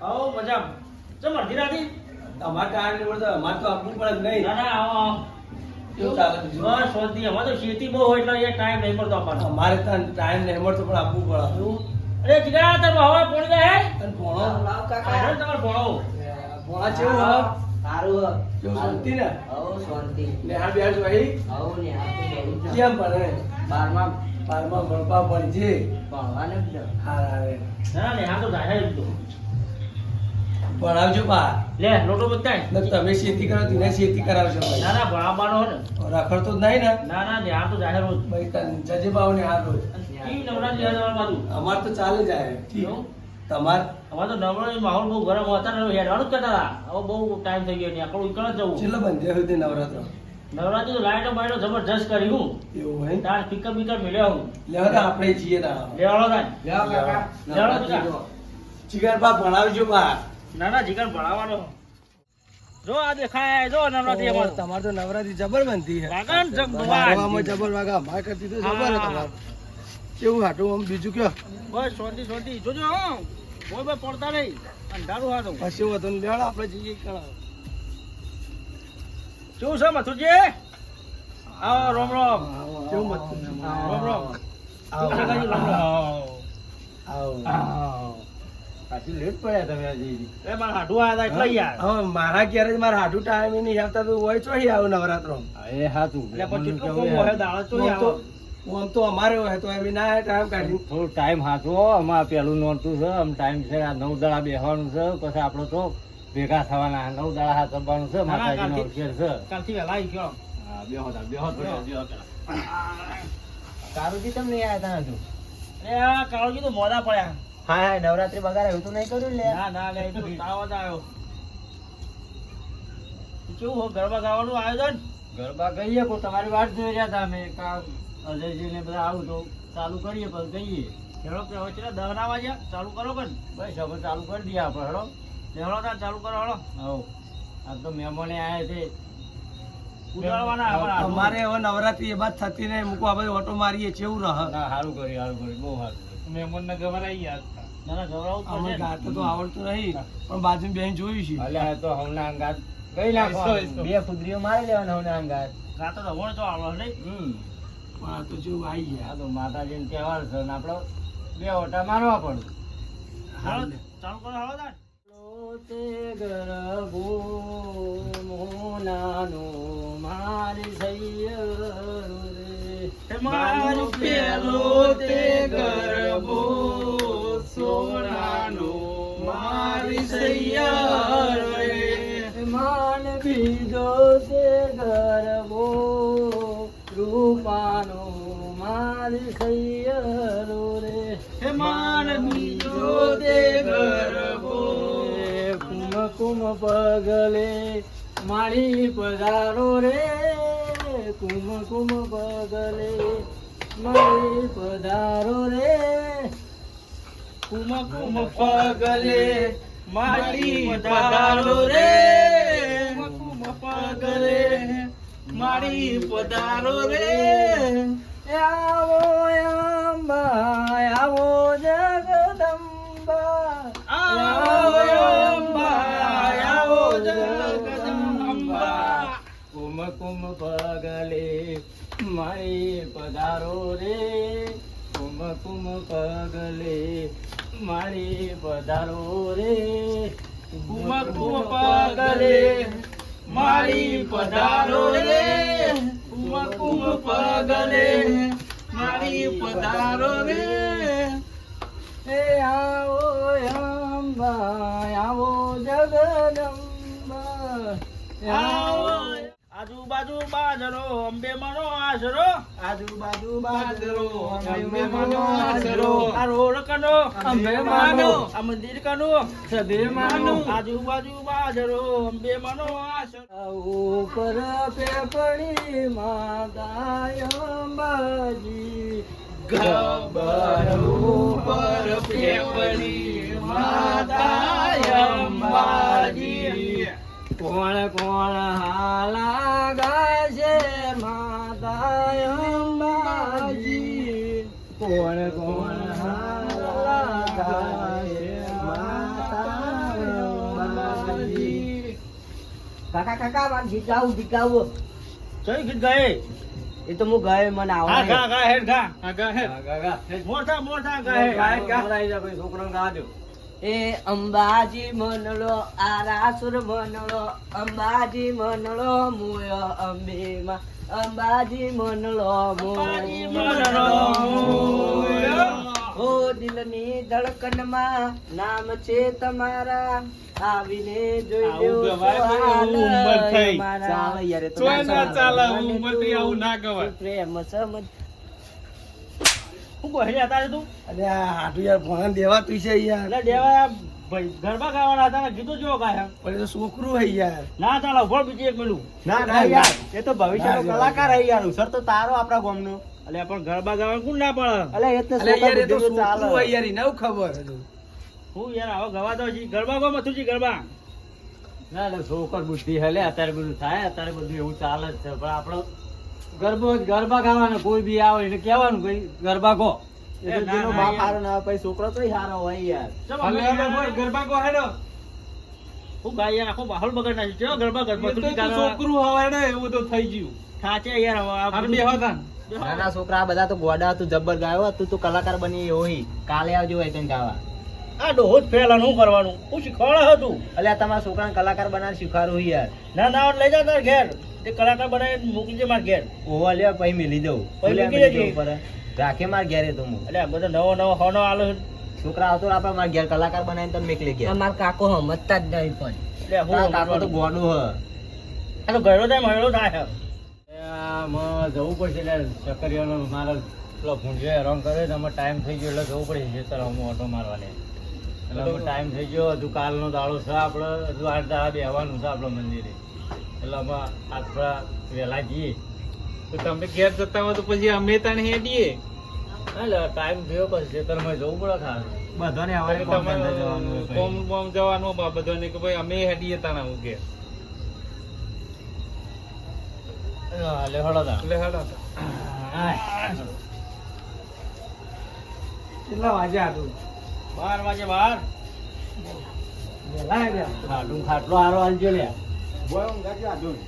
હો મજામાં. ચમ અડધી રાતી? અમાર ટાઈમ નહીં મળતો અમારે તો આપવું પડે નહીં. ના ના આવો આવો. કેવું ચાલે બસ શાંતિ. અમારે તો ખેતી બહુ હોય એટલે એ ટાઈમ નહીં મળતો અમારે અમારે ત્યાં ટાઈમ નહીં મળતો પણ આપવું પડે. એવું? અરે જીગા તારો હવે પોણી જાય હે? અને ભણો? આનો ને તમારો હા? સારું શાંતિ. ને જોઈ ને કેમ બારમાં બારમાં ભણવા ભણજે. ભણવાનું ને. રે ના તો જાય જ તો. ભણાવજો બા. લે લોટો બતાય તમે ખેતી કરો તેને ખેતી કરાવજો ના ના ભણાવવાનો હે ને. રખડતો તો નહીં ને? ના ના ને આ તો જાહેર રોજ ભાઈ તને જજે બાવ ને આ રોજ ઈ નવરાત્રી તમારે બાજુ. અમાર તો ચાલે જાય? તમાર અમારે તો નવરાત્રી માહોલ બહુ ગરમ હતા ને હેડવાનું જ કરતા હતા. હવે બહુ ટાઈમ થઈ ગયો ને આપણું નીકળ જ જવું. છેલ્લો બંધ સુધી નવરાત્ર? નવરાત્રી તો લાઈટો બાઈટો જબરજસ્ત કરી હું. એવું હોય તાર પિકઅપ બિકઅપ મળ્યો હું. લેવા તો આપણે જઈએ કાકા લ્યો નવરાત્રી કાકા. જો. ચિકન બા ભણાવજો બા. ના ના જીગર ભણાવવાનો. જો આ દેખાય જો નવરાત્રી અમારે. તો નવરાત્રી જબર બનતી જબર વાગા. અમાર કરતી તો જબર હે. કેવું હાટું આમ બીજું કયો? બસ શાંતિ શાંતિ. જોજો હો. કોઈ ભાઈ પડતા નહીં. અંધારું હાથું પછી વધુ ને આપણે જઈએ કણા શું છે મથુરજી? આવો રોમ રોમ. કેવું રોમ રોમ. આવો. રોમ. આવો. પાછું લેટ પડ્યા તમે હજી. એ મારા હાડું આયા એટલે યાર. હવે મારા ઘેર મારા હાટું ટાઈમ નહીં આવતા તો હોય ચોહી આવું નવરાત્રો એ હાતું એટલે પછી કેટલું કોમ હોય દાડો તો આમ તો અમારે હોય તો એમ ના ટાઈમ કાઢી થોડું ટાઈમ હાચવો અમારે પેલું નોંધતું છે આમ ટાઈમ છે આ નવ દાડા બેસવાનું છે પછી આપણો તો ભેગા થવાના નવ દાડા હાચવવાનું છે ના, ના, માતાજીનો કાલથી- છે. કાલથી વહેલા આવી ગયો. હા, બેહો બેહો કારુજી તમને હજુ? એ તો મોડા પડ્યા. હા હા નવરાત્રી બગાડે એવું તો નહીં કર્યું લે. ના ના લે તો તાવ જ આવ્યો. કેવું હો ગરબા ગાવાનું આયોજન? ગરબા ગઈએ કો તમારી વાત જોઈ રહ્યા હતા અમે. કા અજયજી ને બધા આવું તો ચાલુ કરીએ પણ ગઈએ. હેડો કે હવે ચલા દહના વાગ્યા? ચાલુ કરો પણ બસ હવે ચાલુ કરી દઈએ આપણે હેડો. હેડો તા ચાલુ કરો હેડો. હો આ તો મહેમાને આવ્યા છે. અમારે હવે નવરાત્રી એ બાદ થતી નહીં મૂકવા આપણે ઓટો મારીએ કેવું રહ. ના સારું કરી સારું કરી બહુ સારું કર્યું. મહેમાનને ગભરાઈ ગયા ના ના ગભરાવું અમે ને. ગાતા તો આવડતું નહીં પણ બાજુ બેન જોયું છે. અલ્યા તો હવના અંગાત કઈ નાખો બે કુદરીઓ મારી લેવાના હવના અંગાત ગાતો. તો હોણ તો આવડે નહીં. હમ. પણ આ તો જેવું આવી ગયા. આ તો માતાજીનો તહેવાર છે ને આપણો. બે ઓટા મારવા પડે. ચાલુ કરો હેડો તાર. તે ગરબો મોનાનો મારી સૈયર મારું પેલો તે ગરબો. સૈયર માન બીજો તે ગરબો. રૂપાનો મારી સૈયરો રે. માન બીજો તે ગરબો. કુમ કુમ પગલે મારી પધારો રે. કુમ કુમ પગલે મારી પધારો રે. કુમ કુમ પગલે મારી પધારો રે. કુમ પગલે મારી પધારો રે. આવો અંબા આવો જગદંબા. આવો અંબા આવો જગદંબા. કુમ કુમ પગલે મારી પધારો રે. કુમ કુમ પગલે મારી પધારો રે. કુમ કુમ પગલે મારી પધારો રે. કુમ કુમ પગલે મારી પધારો રે. એ આવો અંબા આવો જગદંબા. આવો આજુબાજુ બાજરો અંબે મનો આશરો. આજુબાજુ બાજરો અંબે મનો આશરો. આ રોડ કનો અંબે માનો આ મંદિર કનો સદે માનો. આજુબાજુ બાજરો અંબે મનો આશરો. ઉપર પેપડી માતા અંબાજી. ગબ્બર કોણ કોણ એ અંબાજી મનળો આરાસુર મનળો અંબાજી મનળો મોય અંબેમાં અંબાજી મોય મનલો ઓ દિલની ધડકનમાં નામ છે તમારા. આવીને જોઈ હાલ મારા. ચાલે યાર, હું કહે હતા તું? અરે આ હાડું યાર ભણા દેવાતું છે યાર એટલે દેવા ભાઈ ગરબા ગાવાના હતા કીધું જો ગાય પણ એ તો છોકરું હે યાર. ના ચાલો ભોળ બીજી એક મિલું. ના ના યાર એ તો ભવિષ્યનો કલાકાર હે યાર સર તો તારો આપણા ગામનો. એટલે પણ ગરબા ગાવા કોણ ના પડે? અલે એ તો યાર એ તો છોકરું હોય યાર એને ખબર હું યાર આવો ગવા દો છી ગરબા ગો મથું છી ગરબા? ના છોકર બુદ્ધિ હલે અત્યારે બધું થાય અત્યારે બધું એવું ચાલે જ છે. પણ આપણો ગરબો ગરબા ગાવાના કોઈ બી આવે એટલે કહેવાનું ભાઈ ગરબા ગો. એ જેનો બાપ હારો ના પછી છોકરો તો હારો હોય યાર. ચલો અમે યાર ગરબા ગો હેડો. હું ગાય યાર આખો માહોલ બગાડ નાખ્યો. ચલો ગરબા ગરબા તું છોકરું હવે એવું તો થઈ ગયું. થાચે યાર હવે આ બધું- બેહો. નાના છોકરા બધા તો ગોડા તું જબ્બર ગાયો તું તો કલાકાર બની હોય કાલે આવજો હોય તને ગાવા. આ ડોહો જ ફેલા શું કરવાનું હું શીખવાડ હતું એટલે આ તમારા છોકરાને કલાકાર બનાવી શીખવાડું યાર. ના ના લઈ જાવ તાર ઘેર. તે કલાકાર બનાવી મૂકી દે માર ઘેર. ઓવા લે પછી મેલી દઉં પછી મૂકી દેજે. રાખે માર ઘેરે તો હું એટલે બધો નવો નવો હોનો આલો છોકરા આવતો આપણે માર ઘેર કલાકાર બનાવીને તને મેકલી ગયા. માર કાકો સમજતા જ નહીં પણ. એટલે હું કાકો તો ગોડો હ. આ તો ગયડો થાય જવું પડશે એટલે ચકરીઓનો મારે પેલો ભૂંજો હેરાન કરે તો અમે ટાઈમ થઈ ગયો એટલે જવું પડે છે. તરફ હું ઓટો મારવાને. એટલે ટાઈમ થઈ ગયો. હજુ કાલનો દાડો છે આપણે હજુ આઠ દાડા બેહવાનું છે આપણે મંદિરે. એટલે અમે વહેલા જઈએ તો તમે ઘેર જતા હોય તો પછી અમે તને હેડીએ. ટાઈમ થયો પછી ખેતરમાં જવું પડે ખાસ બધાને એટલે તમારે કોમ બોમ જવાનું બા બધાને કે ભાઈ અમે હેડીએ ત્યાં હું ઘેર કેટલા વાગે હતું બાર વાગે બાર. વહેલા હે ખાટલો હારો હાલજો લ્યા. બોય ઊંઘા છે હાડું